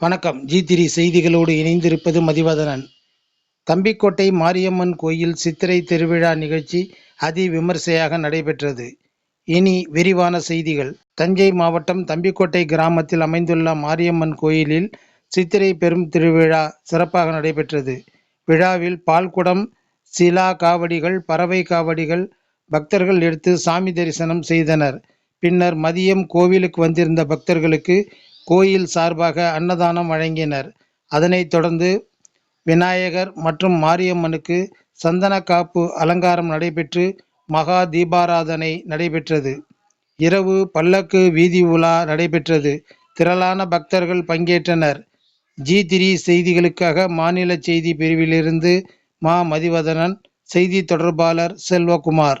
வணக்கம். ஜி திரி செய்திகளோடு இணைந்திருப்பது மதிவதனன். தம்பிக்கோட்டை மாரியம்மன் கோயில் சித்திரை திருவிழா நிகழ்ச்சி அதி விமர்சையாக நடைபெற்றது. இனி விரிவான செய்திகள். தஞ்சை மாவட்டம் தம்பிக்கோட்டை கிராமத்தில் அமைந்துள்ள மாரியம்மன் கோயிலில் சித்திரை பெரும் திருவிழா சிறப்பாக நடைபெற்றது. விழாவில் பால்குடம் சிலா காவடிகள் பறவை காவடிகள் பக்தர்கள் எடுத்து சாமி தரிசனம் செய்தனர். பின்னர் மதியம் கோவிலுக்கு வந்திருந்த பக்தர்களுக்கு கோயில் சார்பாக அன்னதானம் வழங்கினர். அதனைத் தொடர்ந்து விநாயகர் மற்றும் மாரியம்மனுக்கு சந்தன காப்பு அலங்காரம் நடைபெற்று மகா தீபாராதனை நடைபெற்றது. இரவு பல்லக்கு வீதி உலா நடைபெற்றது. திரளான பக்தர்கள் பங்கேற்றனர். ஜி திரி செய்திகளுக்காக மாநில செய்தி பிரிவிலிருந்து மா. மதிவதனன் செய்தி தொடர்பாளர் செல்வகுமார்.